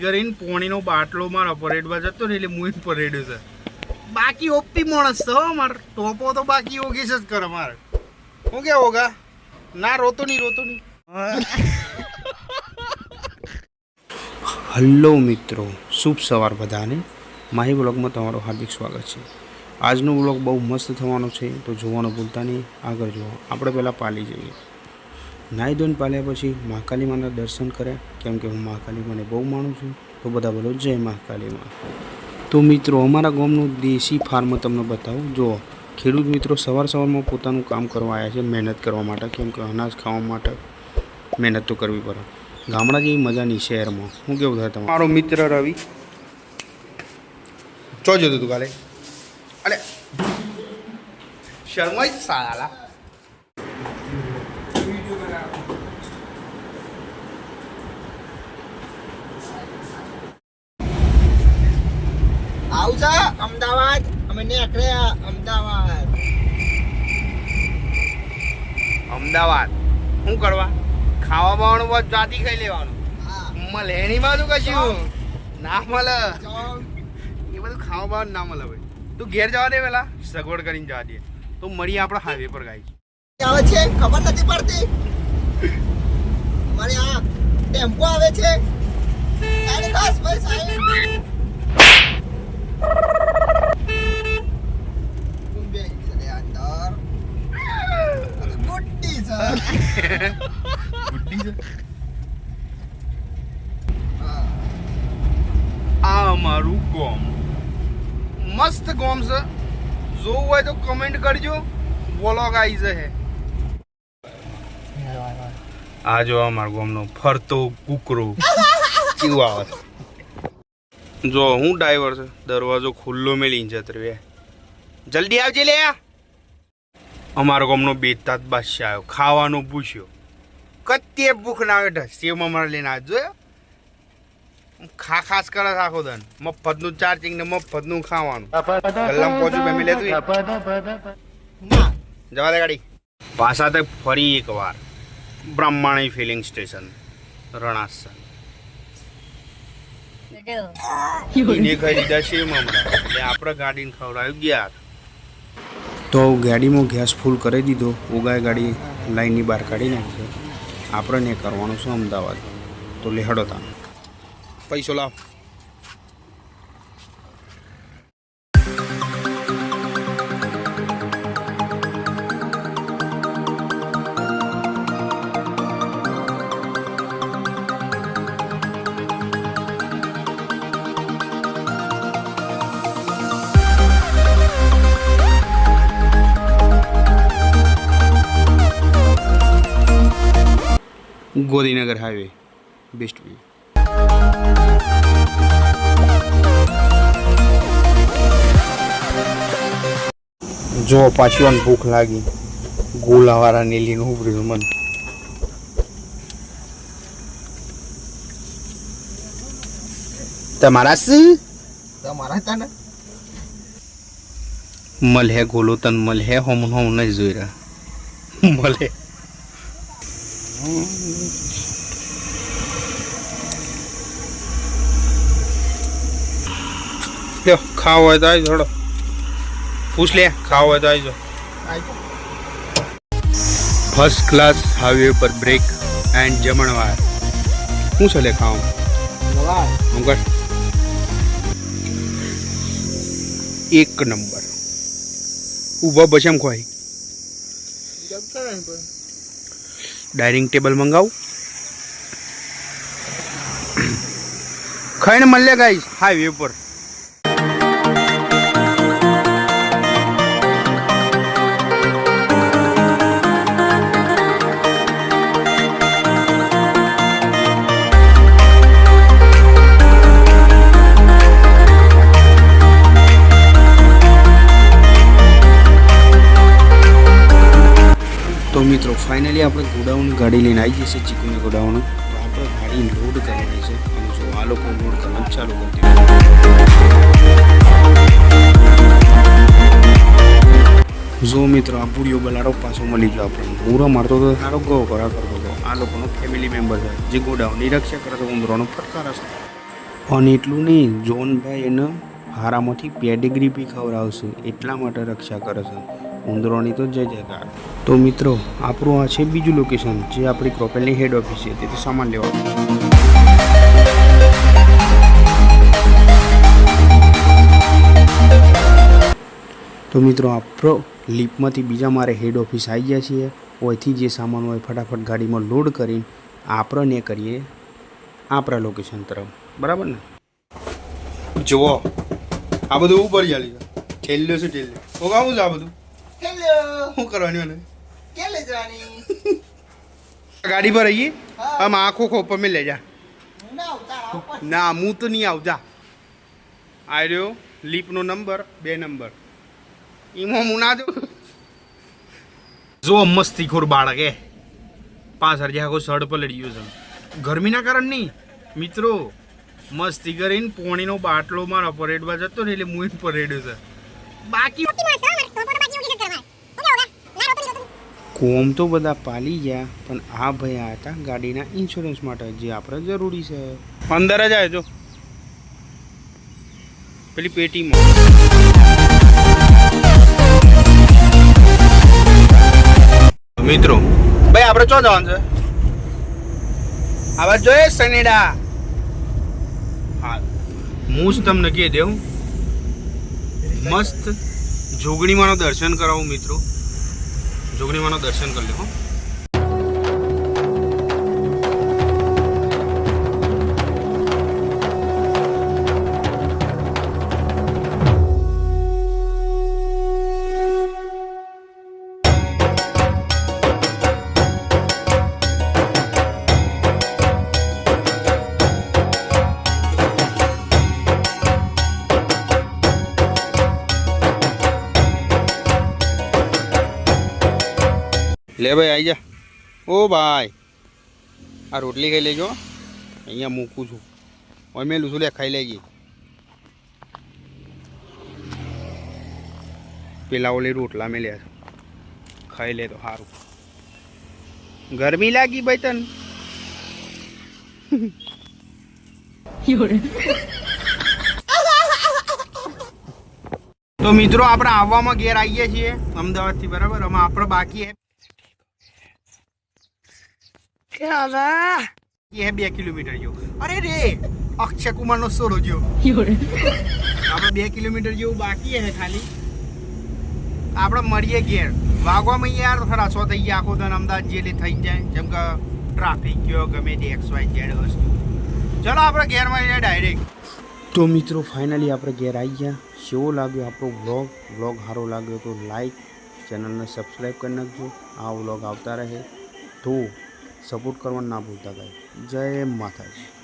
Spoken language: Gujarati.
કરીને પોણીનો બાટલો મારો પરેડમાં જતો ને એટલે હું પરેડ્યો છે. બાકી ઓપી માણસ છે હો માર ટોપો તો બાકી ઓગીશ જ કરે મારે. હું કે ઓગા? ના, રોતો નહીં રોતો નહીં. હલો મિત્રો, શુભ સવાર બધાને. માહી બ્લોગમાં તમારું હાર્દિક સ્વાગત છે. આજનો બ્લોગ બહુ મસ્ત થવાનો છે, તો જોવાનું ભૂલતા નહીં. આગળ જુઓ. આપણે પહેલાં પાલી જઈએ. નાહી ધોઈને પાલ્યા પછી મહાકાલી માના દર્શન કર્યા. કેમ કે હું મહાકાલી માને બહુ માનું છું. તો બધા બોલો, જય મહાકાલીમાં. તો મિત્રો, અમારા ગામનું દેશી ફાર્મ તમને બતાવું. જુઓ ખેડૂત મિત્રો સવાર સવારમાં પોતાનું કામ કરવા આવ્યા છે, મહેનત કરવા માટે. કેમ કે અનાજ ખાવા માટે મહેનત તો કરવી પડે. ગામડા જેવી મજા નહીં શહેરમાં. હું કેવું થાય તમારું? મારો મિત્ર રવિ. ચો જતો તું કાલે. અરે શર્મા જ સાલા. આવું છે? અમદાવાદ? અમે નીકળ્યા અમદાવાદ. અમદાવાદ. શું કરવા? ખાવા બાવાનું બસ જાતી ખાઈ લેવાનું. હા. મળે એની બાજુ કશું? ના મળે એ બધું ખાવા બાવાનું ના મળે ભાઈ. તું ઘેર જવા દે પેલા. સગવડ કરીને જવા દે. તો મળીએ આપણે હાઈવે પર ગાઈ આવે છે? ખબર નથી પડતી. મારે આ ટેમ્પો આવે છે. એની બસ બસ આવી. આ અમારું ગોમ. મસ્ત ગોમ છે. જોવું હોય તો કમેન્ટ કરજો. વ્લોગ આવી જશે. આ જો અમારા ગોમનો ફરતો કૂકરો. આવે? જો હું ડ્રાઈવર છે, દરવાજો ખુલ્લો મેળી જતો રે જલ્દી આવજે લે અમારો ગામનો બેતાત બાદશાહ આવ્યો, ખાવાનું પૂછ્યો. કત્ય ભૂખ ના આવે સેવ અમારે લઈને આજ જોયો? ખા ખાસ કરે આખો દન. મફતનું ચાર્જિંગ ને મફતનું ખાવાનું. ગલ્લામાં પહોંચ્યું મેં લેતું ના જવા દે ગાડી. પાછા તે ફરી એકવાર. Brahmani filling station Ranasan. એને ખાઈ દીધા છે હમણાં. એટલે આપણે ગાડીને ખવડાવ્યું ગયા. તો ગાડીમાં ગેસ ફૂલ કરી દીધો. ઉગાય ગાડી લાઈનની બહાર કાઢી નાખી આપણે ને કરવાનું છે અમદાવાદ. તો લેહડો તા પૈસો લાવ. ગોદીનગર હાઈવે બેસ્ટ વ્યૂ જો પાછી વાર ભૂખ લાગી. ગોલાવાળા નીલીનું ઉભર્યું મન. તમારા શું? તમારા હતા મલ મલહે ગોલો તન મલહે હોમ હોમ નહીં જોઈ રહ્યા. મલે લ્યો ખાવ હોય તો આવી થોડો. પૂછ લે ખાવ હોય તો આવી ફર્સ્ટ ક્લાસ હાઈવે પર બ્રેક એન્ડ જમણવાર. શું છે લે ખાવ. અંકલ એક નંબર. ઊભા ખવાય. કરે ને પણ. ડાઇનિંગ ટેબલ મંગાવું. ખાઈને મળે ગાઈસ હાઈવે પર આપણે ગોડાઉન ગાડી લઈને આવી જશે ચીકુની ગોડાઉન, તો આપણે ગાડી લોડ કરવાની છે. અને જો આ લોકો લોડ કરવાનું ચાલુ કરી જો મિત્રો, આ પૂરીઓ બલાડો પાછો મળી ગયો આપણને. પૂરો મારતો તો સારો ગો કરા કરતો હતો. આ લોકોનો ફેમિલી મેમ્બર છે. જે ગોડાઉનની રક્ષા કરે તો ઉંદરોનો ફટકાર હશે અને એટલું નહીં, જોનભાઈ એને હારામાંથી પેડિગ્રી બી ખવડાવશે. એટલા માટે રક્ષા કરે છે. ઉંદરોની તો જય જયકાર. તો મિત્રો, આપણું આ છે બીજું લોકેશન જે આપણી ક્રોપેલની હેડ ઓફિસ છે. તેથી સામાન લેવાનું તો મિત્રો આપણો લીપમાંથી બીજા મારે હેડ ઓફિસ આવી ગયા છીએ. ઓયથી જે સામાન હોય ફટાફટ ગાડીમાં લોડ કરીને આપણે ને કરીએ આપણા લોકેશન તરફ. બરાબર ને? જુઓ, આ બધું ઉપર ચાલી ઠેલ્યો છે ઠેલ્યો ઓગાવું છે આ બધું. હેલો શું કરવાની મને? ક્યાં લઈ જવાની? ગાડી પર આવીએ? આમ આંખો ખોપર મેં લઈ જા. ના હું તો નહીં આવજા આ રહ્યો લીપનો નંબર બે નંબર. એમાં હું ના દઉં જો મસ્તી ખોર બાળક પાછળ જે આખો સડ પલડી ગયો છે. ગરમીના કારણ નહીં. મિત્રો મસ્તી કરીને પોણીનો બાટલો મારા પરેડવા જતો ને એટલે હું પરેડ્યો છે. બાકી કોમ તો બધા પાલી ગયા, પણ આ ભાઈ આ હતા ગાડીના ઇન્સ્યોરન્સ માટે, જે આપણે જરૂરી છે. અંદર જ આવે જો. પેલી પેટીમાં. મિત્રો, ભાઈ, આપણે ચો જવાનું છે? આવા જોઈએ સનેડા હા. હું જ તમને કહી દઉં. મસ્ત જોગણીમાંનો દર્શન કરાવું, મિત્રો. જોગણીમાંનો દર્શન કરી લો હો. લે ભાઈ આવી જા. ઓ ભાઈ. આ રોટલી ખાઈ લેજો. અહીંયા મૂકું છું. ઓય મેં છું લે ખાઈ લેજે. પેલા ઓલી રોટલા મેલ્યા છે ખાઈ લે તો સારું ગરમી લાગી ભાઈ તન. તો મિત્રો આપણે આવવામાં ઘેર આવીએ છીએ અમદાવાદથી બરાબર? અમે આપણે બાકી હે ये है બે કિલોમીટર જેવું અરે રે અક્ષય કુમાર નો સોરો જેવો આપણે બે કિલોમીટર જેવું બાકી હે ખાલી આપણે મળીએ ઘેર વાગવામાં યાર ખરા સો થઈ ગયા આખો દન અમદાવાદ જેલે થઈ જાય જેમ કે ટ્રાફિક ગયો ગમે તે એક્સ વાય ઝેડ વસ્તુ ચલો આપણે ઘેર મળીએ ડાયરેક્ટ તો મિત્રો ફાઇનલી આપણે ઘેર આવી ગયા કેવો લાગ્યો આપણો વ્લોગ વ્લોગ સારો લાગ્યો તો લાઈક ચેનલને સબસ્ક્રાઈબ કરી નાખજો આ વ્લોગ આવતા રહે તો સપોર્ટ કરવાનું ના ભૂલતા ભાઈ જય માતાજી.